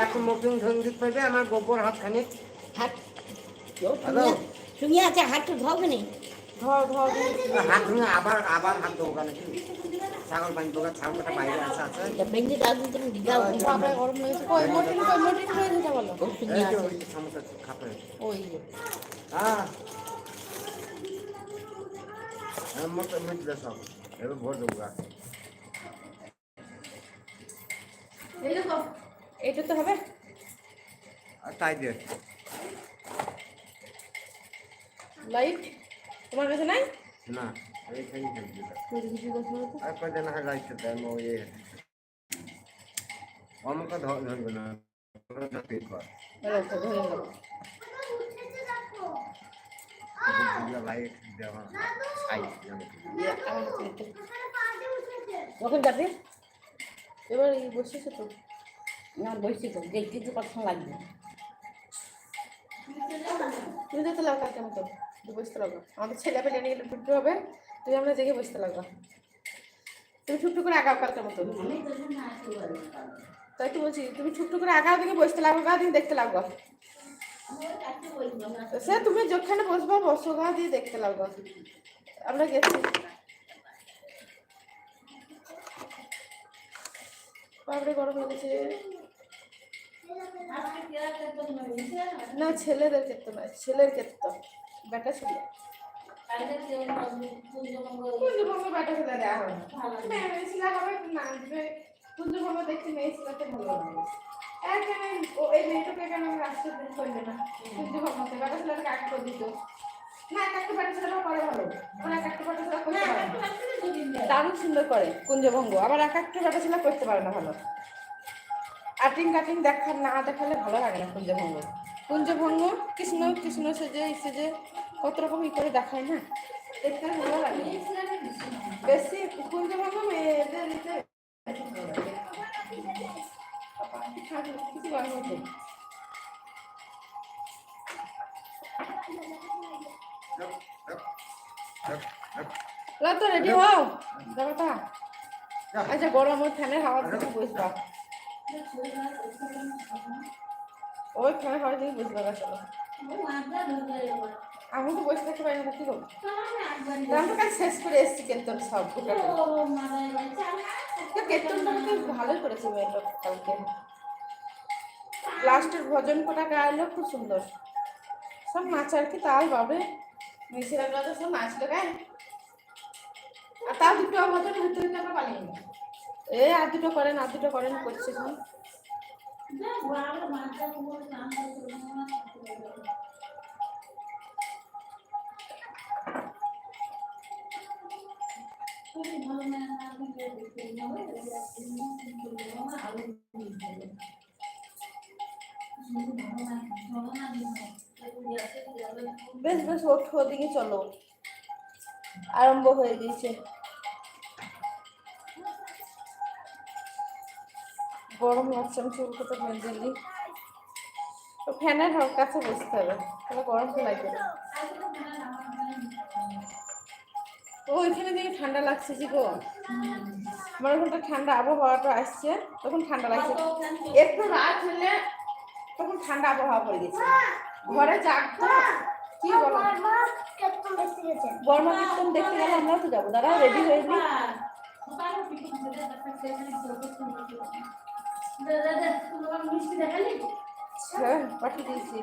এখন নতুন সংগীত পাইবে আমার গোবর হাত। খানিক হাত শুনিয়ে আছে হাতটা ধরবে নি? ধর ধর হাত আবার আবার হাত কি ছাগল পানি দোকান ছাগলটা বাইরে আছে আছে এটা বেঞ্জে তুমি দিদাও বাবা গরম লেগেছে কই মটিন কই মটিন কই দিতে বলো? খুব এই শুনিয়ে যে আছে ওই সমস্যা খাপে ওই যে। মোট মিটলে সব এবার ভোট দেবো গা। এইটা তো হবে। আর তাই লাইট তোমার কাছে নাই? না। আর কয়দিন আগে লাইটটা দেন ওই আমাকে ধরবে না তো লাইট। ইয়ে। কখন যাবে? এবার বসেছে তো। না বসছি তো। দেখতে তো কতক্ষণ লাগবে। তুমি যেতে লাগো মতো তুই বসতে লাগো আমাদের ছেলে পেলে নিয়ে গেলে ছুট্টু হবে। তুই আমরা দেখে বসতে লাগো তুমি ছুট্টু করে আগাও কালকে মতো তাই তো বলছি, তুমি ছুট্টু করে আগাও দেখে বসতে লাগো, গা দিন দেখতে লাগো। সে তুমি যেখানে বসবো, বসো, গা দিয়ে দেখতে লাগো। আমরা গেছি। বাপরে, গরম লেগেছে। না, ছেলেদের ক্ষেত্রে ছেলের ক্ষেত্রে। বেটা ছেলে। দারুণ সুন্দর করে কুঞ্জভঙ্গ। আবার এক একটা বেটা ছেলে করতে পারে না ভালো। আটিং কাটিং দেখা না দেখালে ভালো লাগে না কুঞ্জভঙ্গ। কুঞ্জভঙ্গ কৃষ্ণ কৃষ্ণ সেজে সেজে। কত রকম ই করে দেখায় না? দেখতে ভালো বেশি মেয়েদের দিতে বেশি ভালো কিছু লা তো রেডি হও। দেখো আচ্ছা গরম ওই ফ্যানের হাওয়া দিকে বসবা। ওই ফ্যানের হাওয়া দিকে বসবা আসলে আমি তো বসে থাকতে পারি না কি করব? আমি তো কাজ শেষ করে এসেছি কেতন সব কেতনটা তো ভালোই করেছে মেয়েটা কালকে। লাস্টের ভজন কটা গাইলো খুব সুন্দর। সব নাচ আর কি তাল বাবে মিশিরা তো সব নাচলো গায়ে আর তার দুটো ভজন ভিতরে আমরা পালিয়ে। এ আর দুটো করেন আর দুটো করেন করছে এখন বেশ বেশ, ওঠো, ওদিকে চলো। আরম্ভ হয়ে গেছে গরম লাগছে, আমি চুল কোথাও তো ফ্যানের কাছে বসতে হবে, তাহলে গরম লাগবে না। ও ওইখানে দিকে ঠান্ডা লাগছে জি গো। আমার ওখানটা ঠান্ডা আবহাওয়াটা আসছে, তখন ঠান্ডা লাগছে। একটু রাত হলে তখন ঠান্ডা আবহাওয়া পড়ে গেছে। ঘরে জাগতো কি বলো? বর্মা কীর্তন দেখতে গেলে আমরাও তো যাব। দাদা রেডি হয়ে নি। হ্যাঁ পাঠিয়ে দিয়েছি।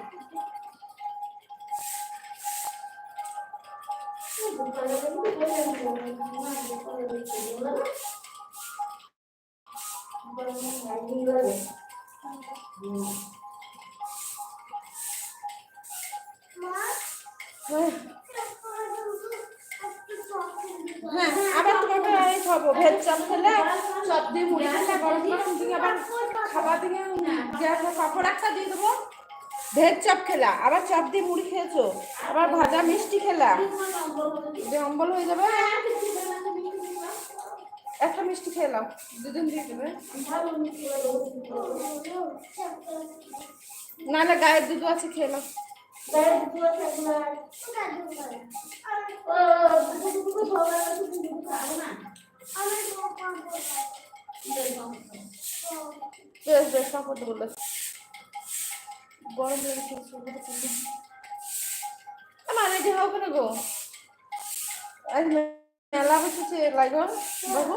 হ্যাঁ আবার তোমাকে এই খাব ভেজ চাপ দিয়ে মুড়ি খেলে গরম দিয়ে আবার খাবার দিয়ে পাপড় একটা দিয়ে দেবো। ভেজ চপ খেলা। আবার চপ দিয়ে মুড়ি খেয়েছো? আবার ভাজা মিষ্টি খেলা। অম্বল হয়ে যাবে। একটা মিষ্টি নাও। দুজন দিয়ে দেবে। না না গায়ের দুধ আছে নাও। বেশ বেশ গরম লেগেছে। না রেডি হও কেন গো আজ মেলা বসেছে লাগো বাবু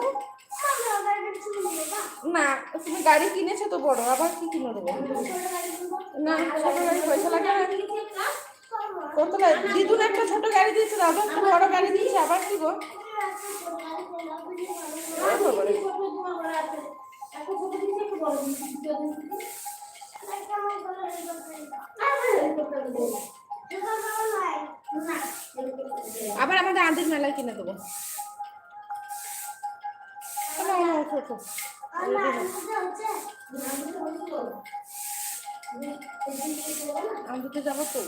না তুমি গাড়ি কিনেছো তো বড় আবার কি কিনে দেবো না ছোট গাড়ি পয়সা লাগে না কত দিদুন একটা ছোট গাড়ি দিয়েছে আবার একটা বড় গাড়ি দিয়েছে আবার কি গো বাবারে। আবার আমাদের আন্দির মেলায় কিনে দেবো। আন্টিতে যাব তো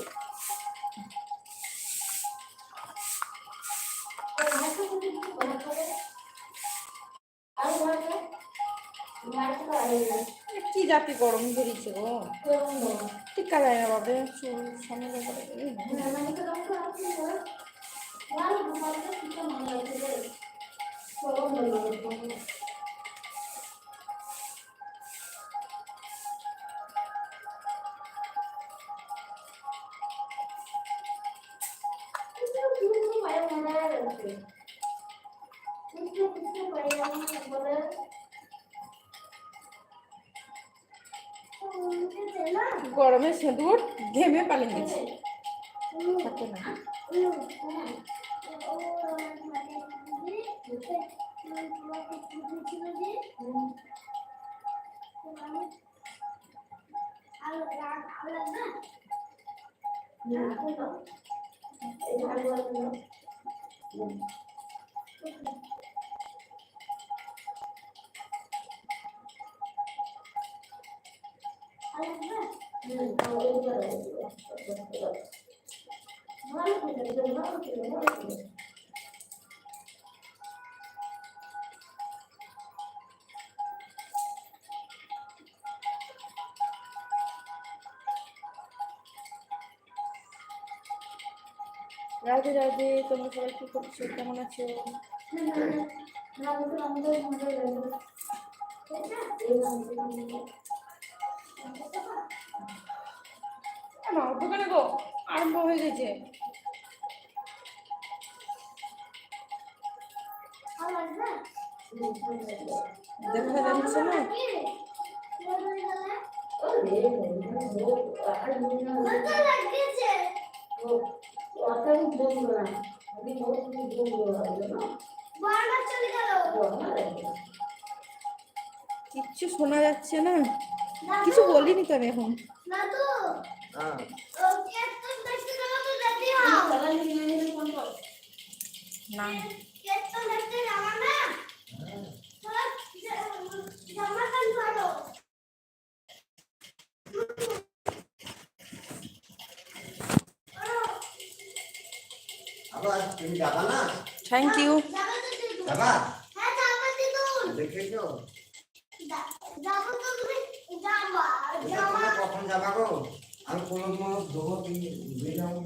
জাতি গরম ধরেছে গো টিকা যায় না বাবে চুল সামনে ঘেমে পালিয়ে গেছে থাকে না রাধে রাধে তোমরা সবাই কি করছ কেমন আছো দোকানে গো আরম্ভ হয়ে গেছে। দেখা যাচ্ছে না কিচ্ছু শোনা যাচ্ছে না। কিছু বলিনি তো এখন হ্যাঁ না আবার তুমি যাবা না থ্যাংক ইউ যাবা দেখেছ তোমরা কখন যাবা গো আমি কোনো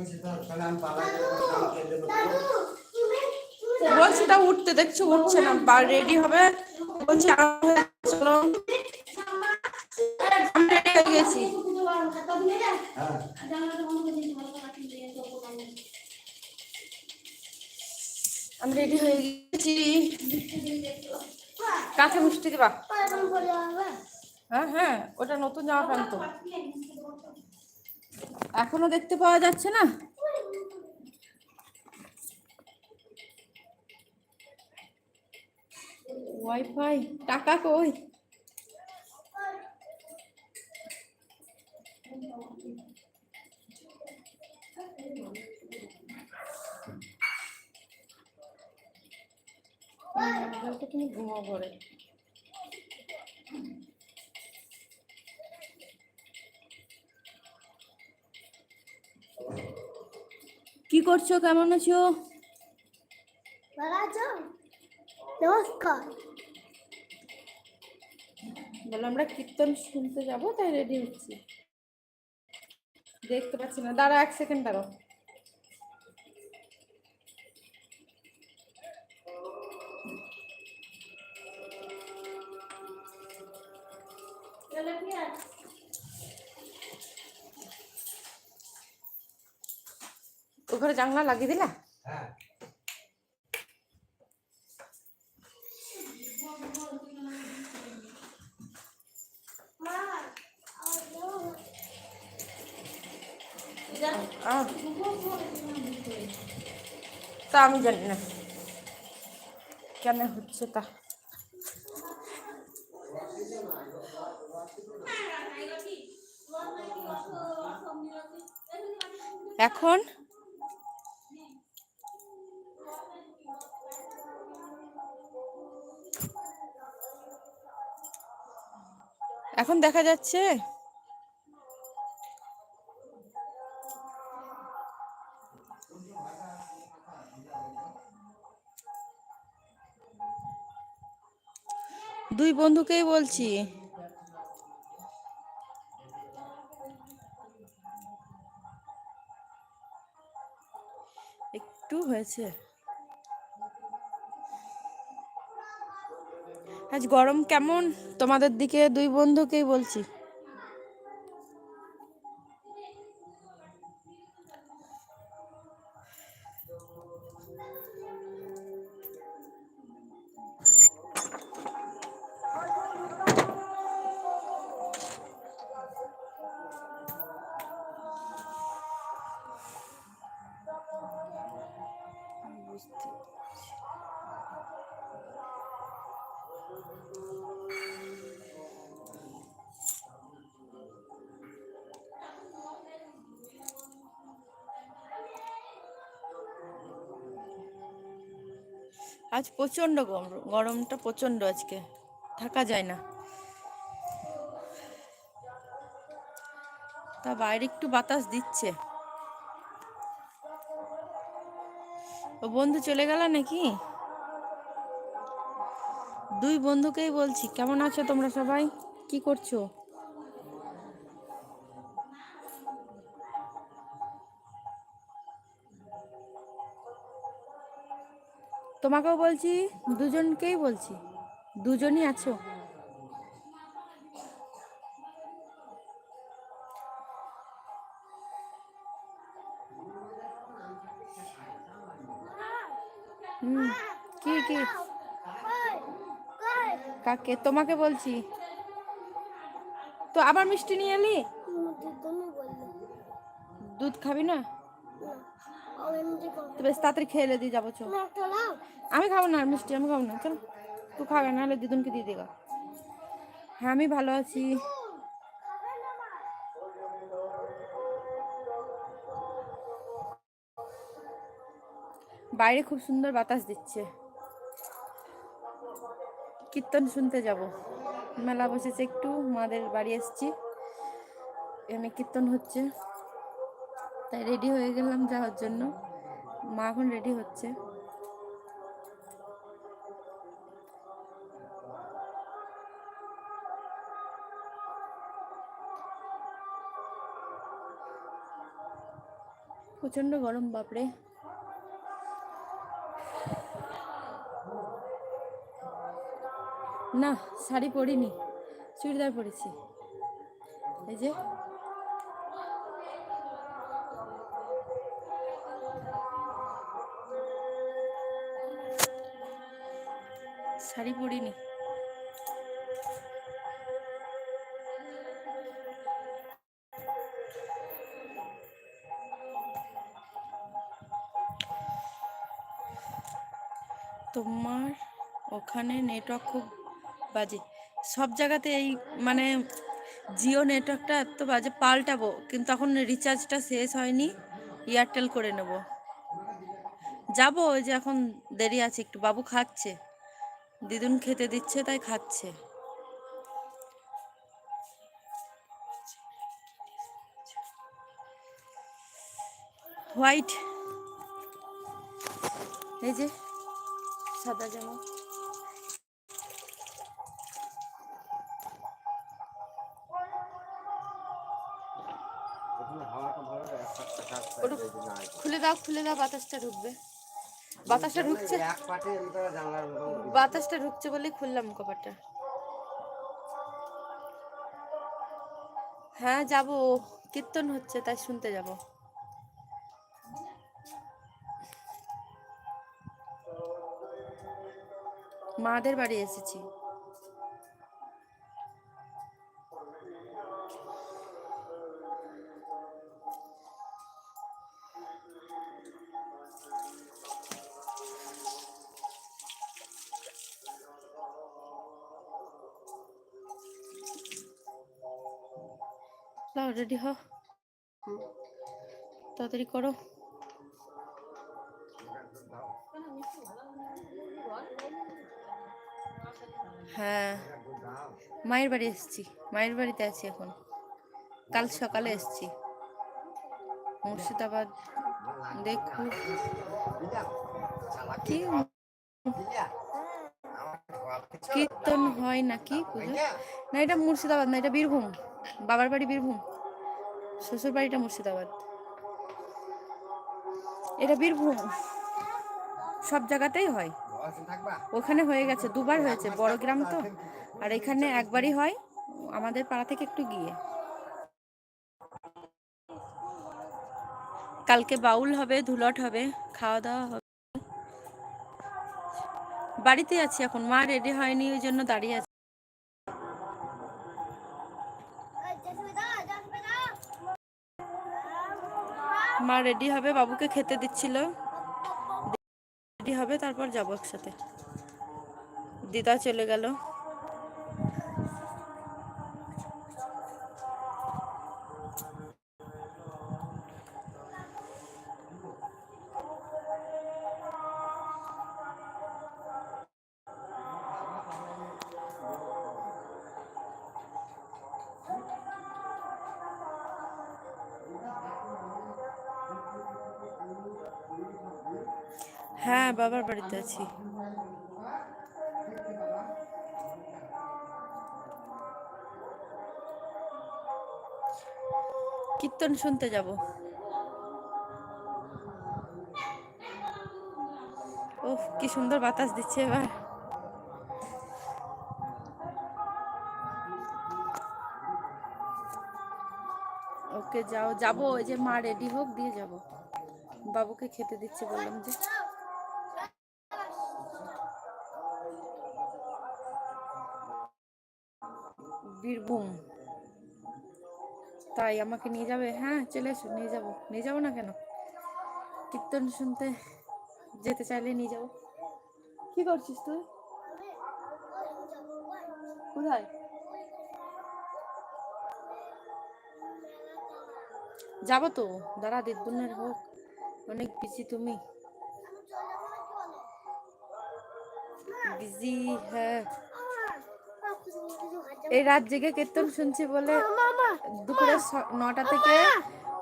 সেটা তাহলে আমি পালাই বলছি তা উঠতে দেখছ উঠছে না বা রেডি হবে? বলছি হয়ে চলো। আমি রেডি হয়ে গেছি। আমি রেডি হয়ে গেছি কাছে মিষ্টি দিবা হ্যাঁ হ্যাঁ ওটা নতুন জামা প্যান্ট তো। এখনও দেখতে পাওয়া যাচ্ছে না? ওয়াইফাই টাকা কই? তুমি ঘুমাও ঘরে। করছ? কেমন আছো? নমস্কার। বলো আমরা কীর্তন শুনতে যাব তাই রেডি হচ্ছি। দেখতে পাচ্ছি না। দাঁড়া এক সেকেন্ড দাঁড়াও। ও ঘরে জানলা লাগিয়ে দিলা? হ্যাঁ। তা আমি জানি না। কেন হচ্ছে তা? এখন? এখন দেখা যাচ্ছে। দুই বন্ধুকেই বলছি। একটু হয়েছে। আজ গরম কেমন? তোমাদের দিকে দুই বন্ধুকেই বলছি। আজ প্রচণ্ড গরম গরমটা প্রচণ্ড আজকে। থাকা যায় না। তা বাইরে একটু বাতাস দিচ্ছে। ও বন্ধু চলে গেল নাকি? দুই বন্ধুকেই বলছি, কেমন আছো তোমরা সবাই? কি করছ? তোমাকেও বলছি দুজনকেই বলছি। দুজনই আছো। হুম কি কি? কাকে? তোমাকে বলছি। তো আবার মিষ্টি নিয়ে এলি? দুধ খাবি না। তো বেশ তাড়াতাড়ি খেয়ে এলে দিয়ে যাব চো আমি খাব না মিষ্টি আমি খাব না চলো। তুই খাবে নাহলে দিদুনকে দিয়ে দেগা হ্যাঁ আমি ভালো আছি। বাইরে খুব সুন্দর বাতাস দিচ্ছে। কীর্তন শুনতে যাব। মেলা বসেছে একটু মাদের বাড়ি এসছি। এখানে কীর্তন হচ্ছে। তাই রেডি হয়ে গেলাম যাওয়ার জন্য। মা এখন রেডি হচ্ছে। প্রচণ্ড গরম, বাপরে। না, শাড়ি পরিনি, চুড়িদার পরেছি। এই যে শাড়ি পরিনি তোমার ওখানে নেটওয়ার্ক খুব বাজে। সব জায়গাতে এই মানে জিও নেটওয়ার্কটা এত বাজে, পাল্টাবো। কিন্তু এখন রিচার্জটা শেষ হয়নি এয়ারটেল করে নেব। যাব, ওই যে এখন দেরি আছে, একটু বাবু খাচ্ছে। দিদুন খেতে দিচ্ছে তাই খাচ্ছে। হোয়াইট। এই যে সাদা জামা। খুলে দাও খুলে দাও বাতাসটা ঢুকবে। বাতাসটা ঢুকছে। বাতাসটা ঢুকছে বলেই খুললাম কপাটটা হ্যাঁ যাব। কীর্তন হচ্ছে, তাই শুনতে যাব। মাদের বাড়ি এসেছি। লাও রেডি হ তাড়াতাড়ি করো। হ্যাঁ মায়ের বাড়ি এসেছি। মায়ের বাড়িতে আছি এখন। কাল সকালে এসেছি। মুর্শিদাবাদ দেখু। কি? কীর্তন হয় নাকি পুজো না এটা মুর্শিদাবাদ না এটা বীরভূম। বাবার বাড়ি বীরভূম, শ্বশুর বাড়িটা মুর্শিদাবাদ। এটা বীরভূম। সব জায়গাতেই হয়। ওখানে হয়ে গেছে, দুবার হয়েছে, বড় গ্রাম তো। আর এখানে একবারই হয়, আমাদের পাড়া থেকে একটু গিয়ে। কালকে বাউল হবে, ধুলট হবে, খাওয়া দাওয়া হবে। বাড়িতে আছি এখন, মা রেডি হয়নি, ওই জন্য দাঁড়িয়ে আছি। মা রেডি হবে বাবুকে খেতে দিচ্ছিল। রেডি হবে তারপর যাব একসাথে। দিদা চলে গেল। হ্যাঁ বাবার বাড়িতে আছি। কীর্তন শুনতে যাব। ওহ কি সুন্দর বাতাস দিচ্ছে এবার। ওকে যাও, যাব, ওই যে মা রেডি হোক, দিয়ে যাব। বাবুকে খেতে দিচ্ছে বললাম যে। বীরভূম তাই আমাকে নিয়ে যাবে? হ্যাঁ চলে এসো নিয়ে যাব। নিয়ে যাব না কেন? কীর্তন শুনতে যেতে চাইলে নিয়ে যাব। কি করছিস তুই? কোথায়? যাব তো। দাঁড়া দিদুনের হোক। অনেক বিজি তুমি। বিজি হ্যাঁ। এই রাত জেগে কীর্তন শুনছি বলে দুপুরে নটা থেকে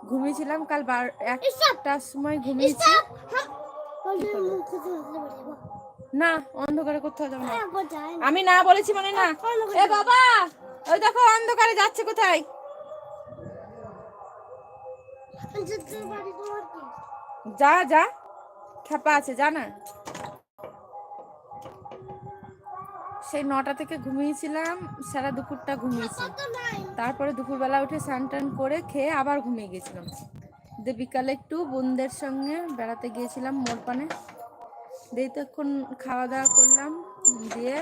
ঘুমিয়েছিলাম কাল বার একটার সময় ঘুমিয়েছি। না অন্ধকারে কোথাও যাব না। আমি না বলেছি মানে না। এ বাবা ওই দেখো অন্ধকারে যাচ্ছে কোথায়? যা যা খেপা আছে যা সেই নটা থেকে ঘুমিয়েছিলাম সারা দুপুরটা ঘুমিয়েছি। তারপরে দুপুরবেলা উঠে স্নান টান করে খেয়ে আবার ঘুমিয়ে গেছিলাম। দিয়ে বিকালে একটু বোনদের সঙ্গে বেড়াতে গিয়েছিলাম মোরপানে। দিয়ে এখন খাওয়া দাওয়া করলাম দিয়ে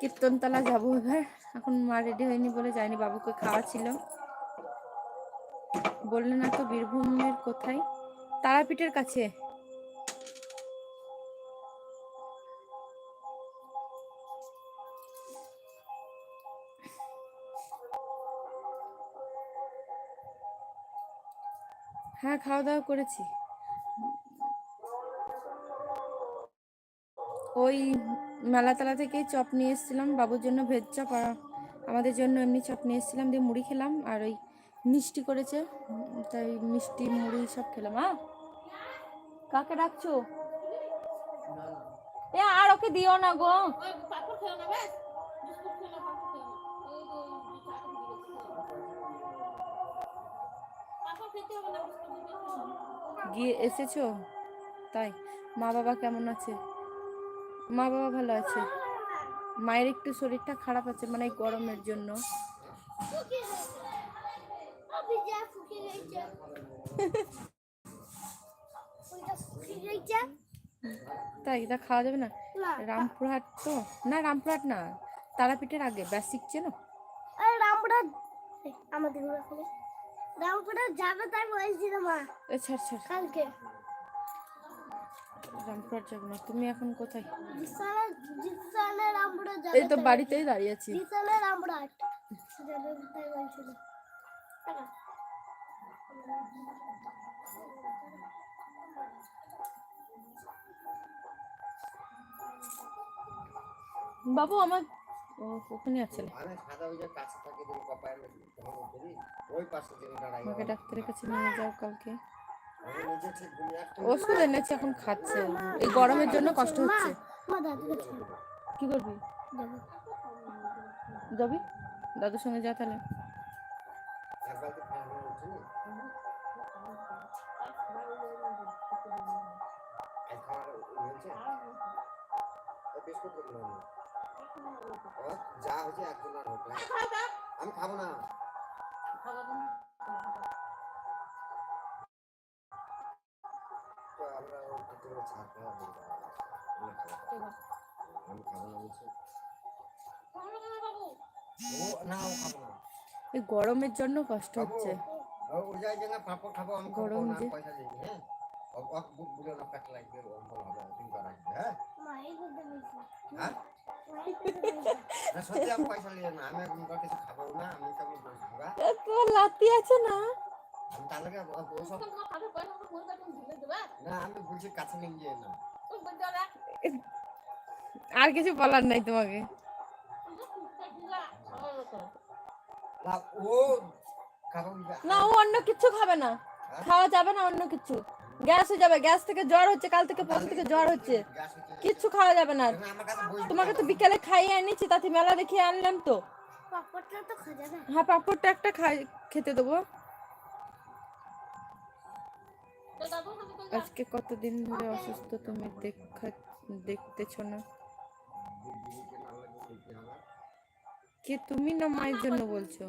কীর্তনতলা যাব এবার। এখন মা রেডি হয়নি বলে যায়নি বাবুকে খাওয়া ছিল বললে না তো বীরভূমের কোথায়? তারাপীঠের কাছে। হ্যাঁ খাওয়া দাওয়া করেছি। ওই মেলাতলা থেকে চপ নিয়ে এসেছিলাম। বাবুর জন্য ভেজ চপ আর আমাদের জন্য এমনি চপ নিয়ে এসেছিলাম দিয়ে মুড়ি খেলাম আর ওই মিষ্টি করেছে। তাই মিষ্টি, মুড়ি সব খেলাম হ্যাঁ কাকে ডাকছো? এ আর ওকে দিও না গো। গিয়ে এসেছ? তাই। মা বাবা কেমন আছে? মা বাবা ভালো আছে? মায়ের একটু শরীরটা খারাপ আছে মানে গরমের জন্য। তাই এটা খাওয়া যাবে না? রামপুরহাট তো? না, রামপুরহাট না। তারাপীঠের আগে, বেসিক চেনো? রামপুরা আমাদের রামপুরা যাবে তাই বলছিল মা। এ ছাড় ছাড়। কালকে। যাব না তুমি এখন কোথায়? এই তো বাড়িতেই দাঁড়িয়ে আছি। বাবু আমার ও ওখানে আছে মানে আমাকে ডাক্তারের কাছে নিয়ে যাও কালকে। ওষুধ এনেছি এখন খাচ্ছে। এই গরমের জন্য কষ্ট হচ্ছে। মা দাদু কাছে কি করবি? যাবি? দাদুর সঙ্গে যা তাহলে। ও বিস্কুট যা আর হোক আমি খাব না। আমরা আমি খাব বলছি। এই গরমের জন্য কষ্ট হচ্ছে। গরম যে। পয়সা হ্যাঁ? হ্যাঁ হ্যাঁ লাতি আছে না? আর কিছু বলার নাই তোমাকে। না ও খাব না। ও অন্য কিছু খাবে না। খাওয়া যাবে না অন্য কিছু। গ্যাস হয়ে যাবে গ্যাস থেকে জ্বর হচ্ছে কাল থেকে পরশু থেকে জ্বর হচ্ছে। গ্যাস হচ্ছে কিচ্ছু খাওয়া যাবে না। তোমাকে তো বিকেলে খাইয়ে এনেছি তাতে মেলা দেখিয়ে আনলাম তো। হ্যাঁ পাঁপড়টা একটা খাই খেতে দেবো। আজকে কতদিন ধরে অসুস্থ তুমি দেখা দেখতেছ না? কে তুমি না মায়ের জন্য বলছো?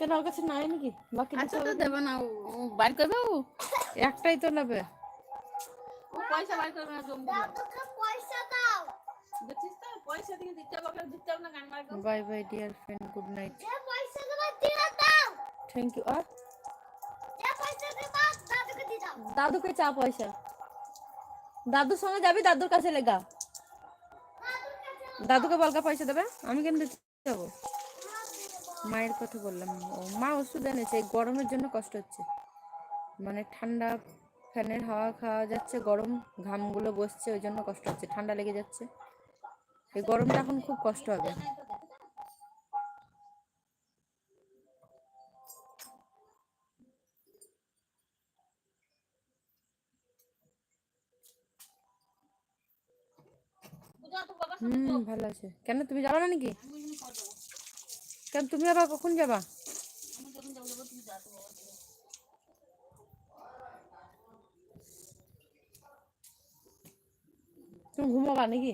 কেন ওর কাছে নাই নাকি? বাকি আচ্ছা দিতে তো হবে? দেবে না ও বাইর করবে ও একটাই তো নেবে। ও পয়সা বাইর করবে না জমি। দাদুকে পয়সা দাও। দেখছিস তো? পয়সা দিয়ে দিতে হবে ওকে দিতে হবে না গান মার bye bye dear friend good night যে পয়সা দেবে দিয়ে দাও। থ্যাংক ইউ আর? যে পয়সা দেবে দাদুকে দিয়ে দাও। দাদুকে চা পয়সা। দাদুর সঙ্গে যাবি দাদুর কাছে লেগা। দাদুর কাছে দাদুকে বলকা পয়সা দেবে আমি কেন দিতে যাব? মায়ের কথা বললাম। মা ওষুধ এনেছে গরমের জন্য কষ্ট হচ্ছে। মানে ঠান্ডা ফ্যানের হাওয়া খাওয়া যাচ্ছে, গরম ঘামগুলো বসছে, ওই জন্য কষ্ট হচ্ছে, ঠান্ডা লেগে যাচ্ছে। এই গরমটা এখন খুব কষ্ট হবে। হুম, ভালো আছে। কেন, তুমি যাবা না নাকি? কেন তুমি আবার কখন যাবা? তুমি ঘুমাবা নাকি?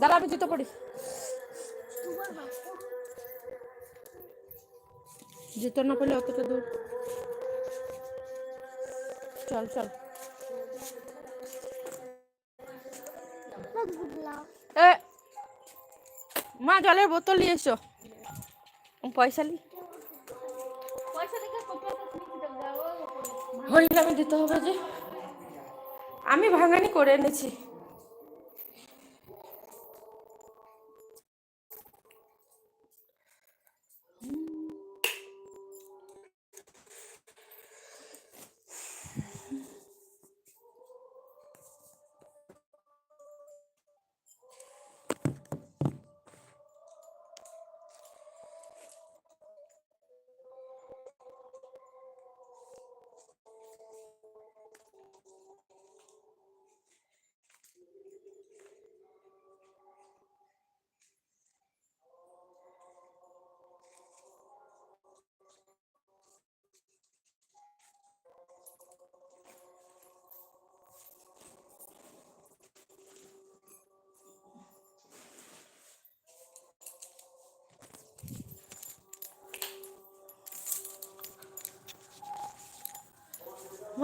দাঁড়া, আমি জুতো পড়ি জুতো না পড়লে অতটা দূর। চল চল। এ, মা, জলের বোতল নিয়ে এসো। পয়সা নি। হরিনামে দিতে হবে যে। আমি ভাঙানি করে এনেছি।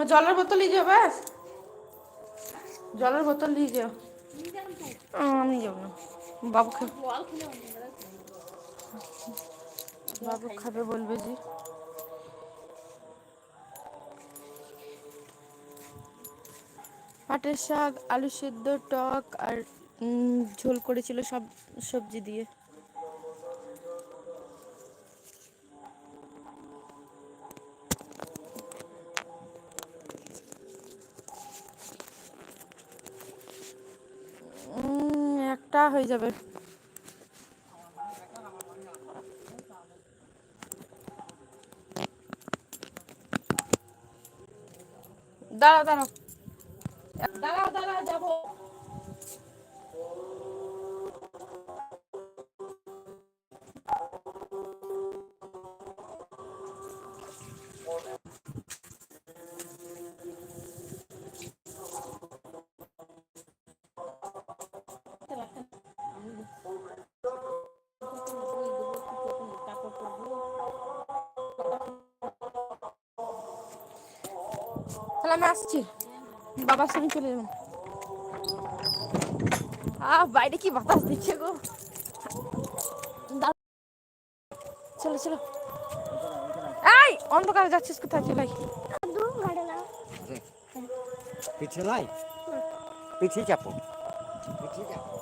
আমার জলের বোতল নিয়ে যাও, ব্যাস। জলের বোতল নিয়ে যাও। আমি যাব না। বাবু খাবে বাবু খাবে বলবে যে। পাটের শাক আলু সেদ্ধ, টক আর ঝোল করেছিল সব সবজি দিয়ে। হয়ে যাবে। দাঁড়া দাঁড়া দাঁড়াও দাঁড়াও যাব। বাবার সঙ্গে চলে যাবেন। বাইরে কি বাতাস দিচ্ছে গো? চলো চলো। এই, অন্ধকারে যাচ্ছিস কোথায়? না পিছিয়ে লাই। পিছিয়ে চাপো পিছিয়ে চাপো